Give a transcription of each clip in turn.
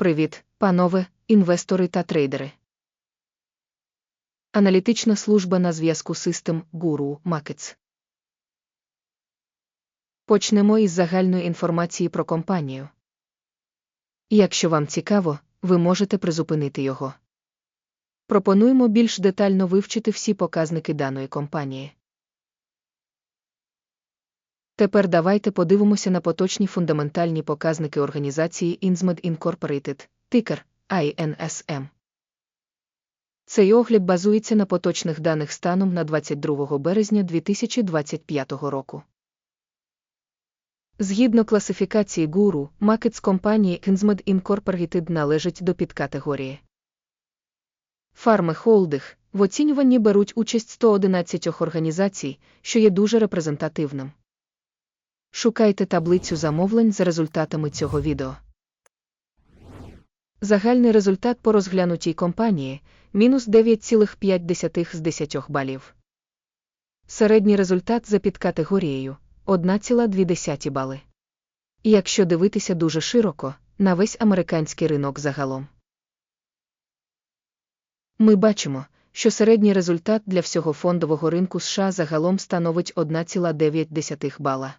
Привіт, панове, інвестори та трейдери. Аналітична служба на зв'язку System Guru Markets. Почнемо із загальної інформації про компанію. Якщо вам цікаво, ви можете призупинити його. Пропонуємо більш детально вивчити всі показники даної компанії. Тепер давайте подивимося на поточні фундаментальні показники організації Insmed Incorporated, тикер INSM. Цей огляд базується на поточних даних станом на 22 березня 2025 року. Згідно класифікації гуру, макет компанії Insmed Incorporated належить до підкатегорії. Фарми Холдих в оцінюванні беруть участь 111 організацій, що є дуже репрезентативним. Шукайте таблицю замовлень за результатами цього відео. Загальний результат по розглянутій компанії мінус 9,5 з 10 балів. Середній результат за підкатегорією 1,2 бали. Якщо дивитися дуже широко, на весь американський ринок загалом. Ми бачимо, що середній результат для всього фондового ринку США загалом становить 1,9 бала.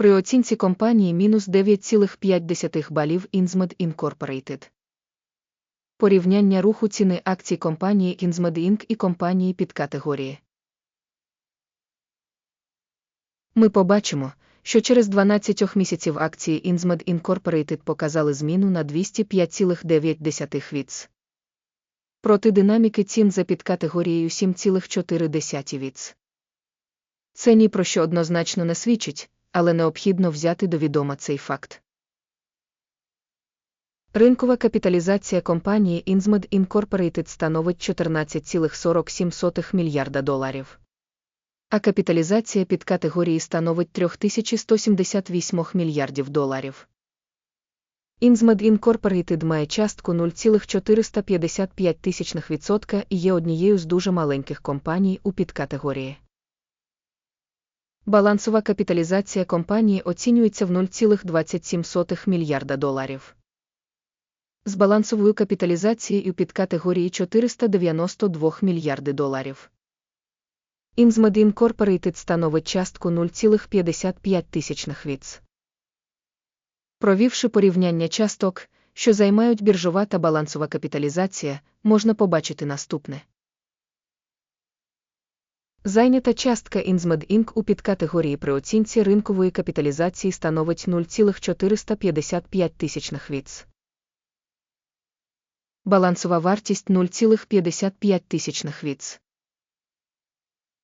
При оцінці компанії мінус 9,5 балів Insmed Incorporated. Порівняння руху ціни акцій компанії Insmed Inc. і компанії під категорії. Ми побачимо, що через 12 місяців акції Insmed Incorporated показали зміну на 205,9 віц. Проти динаміки цін за підкатегорією 7,4 віц. Це ні про що однозначно не свідчить, але необхідно взяти до відома цей факт. Ринкова капіталізація компанії Insmed Incorporated становить 14,47 мільярда доларів. А капіталізація під категорії становить 3178 мільярдів доларів. Insmed Incorporated має частку 0,455% і є однією з дуже маленьких компаній у підкатегорії. Балансова капіталізація компанії оцінюється в 0,27 мільярда доларів. З балансовою капіталізацією під категорії 492 мільярди доларів. Insmed Incorporated становить частку 0,55 віц. Провівши порівняння часток, що займають біржова та балансова капіталізація, можна побачити наступне. Зайнята частка Insmed Inc. у підкатегорії при оцінці ринкової капіталізації становить 0,455 тисячних віц. Балансова вартість 0,55 тисячних віц.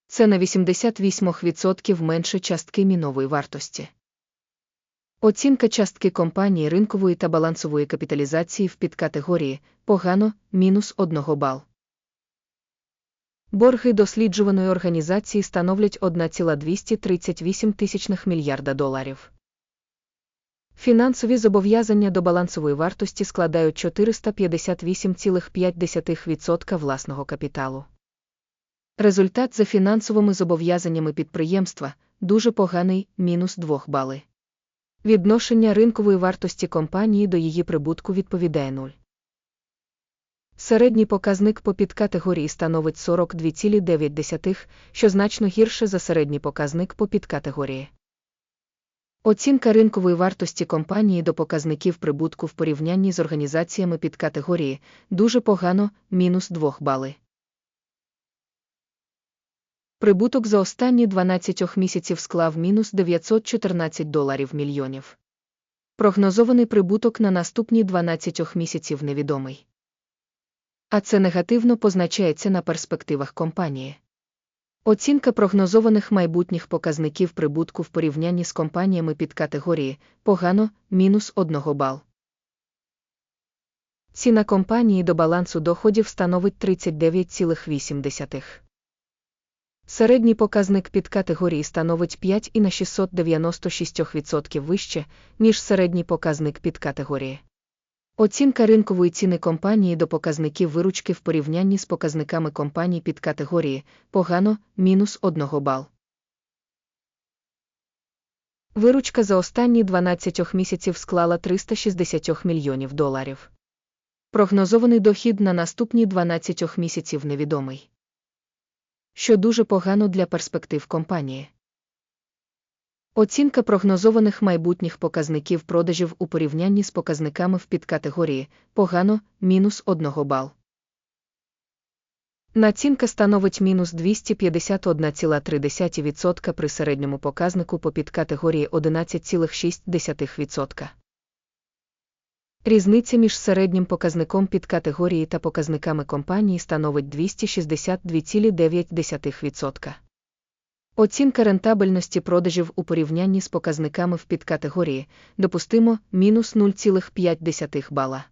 Це на 88% менше частки мінової вартості. Оцінка частки компанії ринкової та балансової капіталізації в підкатегорії погано мінус 1 бал. Борги досліджуваної організації становлять 1,238 тисячних мільярда доларів. Фінансові зобов'язання до балансової вартості складають 458,5% власного капіталу. Результат за фінансовими зобов'язаннями підприємства дуже поганий мінус 2 бали. Відношення ринкової вартості компанії до її прибутку відповідає 0. Середній показник по підкатегорії становить 42,9, що значно гірше за середній показник по підкатегорії. Оцінка ринкової вартості компанії до показників прибутку в порівнянні з організаціями підкатегорії дуже погано мінус 2 бали. Прибуток за останні 12 місяців склав мінус 914 доларів мільйонів. Прогнозований прибуток на наступні 12 місяців невідомий. А це негативно позначається на перспективах компанії. Оцінка прогнозованих майбутніх показників прибутку в порівнянні з компаніями під категорії погано мінус 1 бал. Ціна компанії до балансу доходів становить 39,8. Середній показник під категорії становить 5 і на 696% вище, ніж середній показник під категорії. Оцінка ринкової ціни компанії до показників виручки в порівнянні з показниками компаній під категорії погано мінус 1 бал. Виручка за останні 12 місяців склала 360 мільйонів доларів. Прогнозований дохід на наступні 12 місяців невідомий. Що дуже погано для перспектив компанії. Оцінка прогнозованих майбутніх показників продажів у порівнянні з показниками в підкатегорії погано мінус 1 бал. Націнка становить мінус 251,3% при середньому показнику по підкатегорії 11,6%. Різниця між середнім показником підкатегорії та показниками компанії становить 262,9%. Оцінка рентабельності продажів у порівнянні з показниками в підкатегорії допустимо мінус 0,5 бала.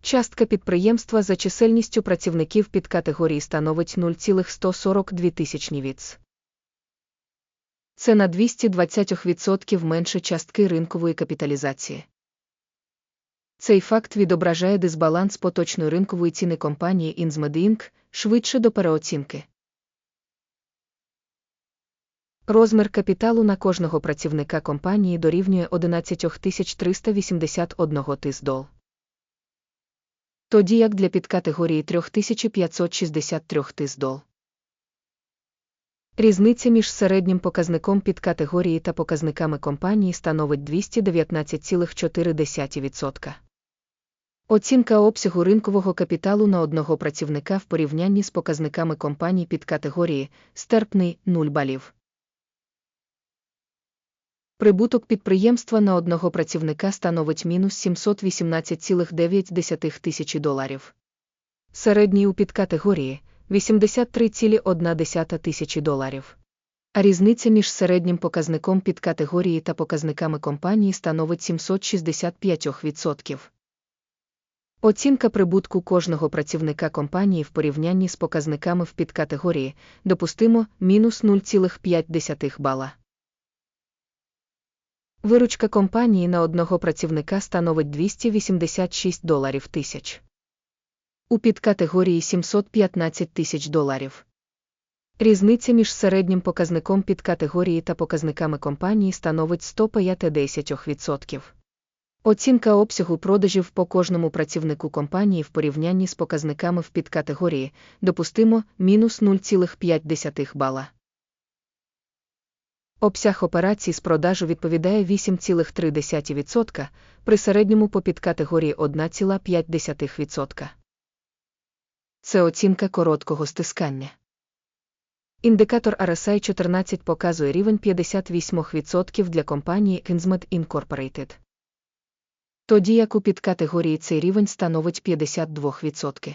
Частка підприємства за чисельністю працівників підкатегорії становить 0,142 тисячні віц. Це на 220% менше частки ринкової капіталізації. Цей факт відображає дисбаланс поточної ринкової ціни компанії Insmed Inc. швидше до переоцінки. Розмір капіталу на кожного працівника компанії дорівнює 11 381 тис дол. Тоді як для підкатегорії 3563 тисдол. Різниця між середнім показником підкатегорії та показниками компанії становить 219,4%. Оцінка обсягу ринкового капіталу на одного працівника в порівнянні з показниками компаній підкатегорії стерпний 0 балів. Прибуток підприємства на одного працівника становить мінус 718,9 тисячі доларів. Середній у підкатегорії 83,1 тисячі доларів. А різниця між середнім показником підкатегорії та показниками компанії становить 765%. Оцінка прибутку кожного працівника компанії в порівнянні з показниками в підкатегорії допустимо мінус 0,5 бала. Виручка компанії на одного працівника становить 286 доларів тисяч. У підкатегорії 715 тисяч доларів. Різниця між середнім показником підкатегорії та показниками компанії становить 150%. Оцінка обсягу продажів по кожному працівнику компанії в порівнянні з показниками в підкатегорії допустимо мінус 0,5 бала. Обсяг операцій з продажу відповідає 8,3% при середньому по підкатегорії 1,5%. Це оцінка короткого стискання. Індикатор RSI 14 показує рівень 58% для компанії Kinsmed Incorporated. Тоді як у підкатегорії цей рівень становить 52%.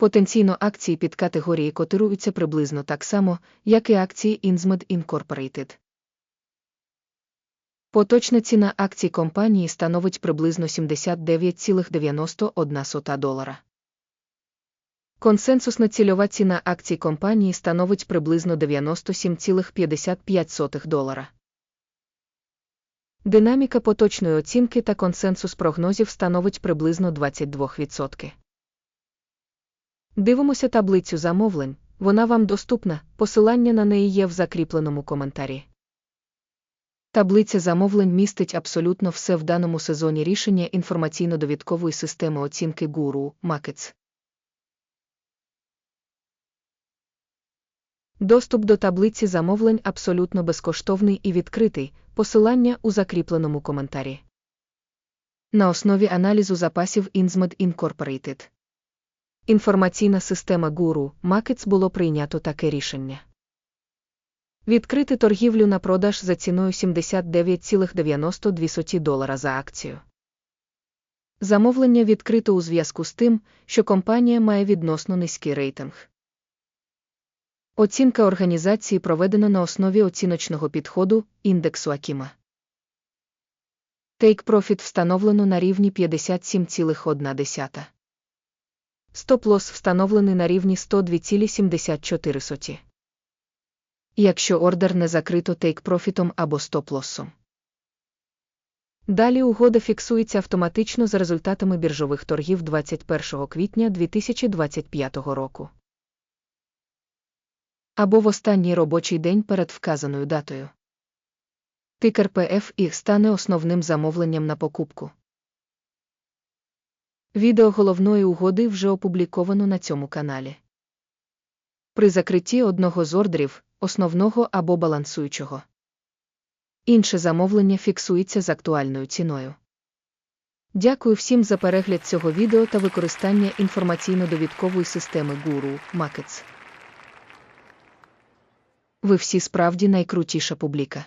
Потенційно акції підкатегорії котируються приблизно так само, як і акції Insmed Incorporated. Поточна ціна акцій компанії становить приблизно 79,91 долара. Консенсусна цільова ціна акцій компанії становить приблизно 97,55 долара. Динаміка поточної оцінки та консенсус прогнозів становить приблизно 22%. Дивимося таблицю замовлень, вона вам доступна, посилання на неї є в закріпленому коментарі. Таблиця замовлень містить абсолютно все в даному сезоні рішення інформаційно-довідкової системи оцінки Guru Markets. Доступ до таблиці замовлень абсолютно безкоштовний і відкритий, посилання у закріпленому коментарі. На основі аналізу запасів Insmed Incorporated. Інформаційна система Guru Markets було прийнято таке рішення. Відкрити торгівлю на продаж за ціною 79,92 долара за акцію. Замовлення відкрито у зв'язку з тим, що компанія має відносно низький рейтинг. Оцінка організації проведена на основі оціночного підходу індексу Акіма. Take Profit встановлено на рівні 57,1. Стоп-лосс встановлений на рівні 102,74. Якщо ордер не закрито тейк-профітом або стоп-лоссом. Далі угода фіксується автоматично за результатами біржових торгів 21 квітня 2025 року. Або в останній робочий день перед вказаною датою. Тикер PFI стане основним замовленням на покупку. Відео головної угоди вже опубліковано на цьому каналі. При закритті одного з ордерів, основного або балансуючого. Інше замовлення фіксується з актуальною ціною. Дякую всім за перегляд цього відео та використання інформаційно-довідкової системи Guru Markets. Ви всі справді найкрутіша публіка.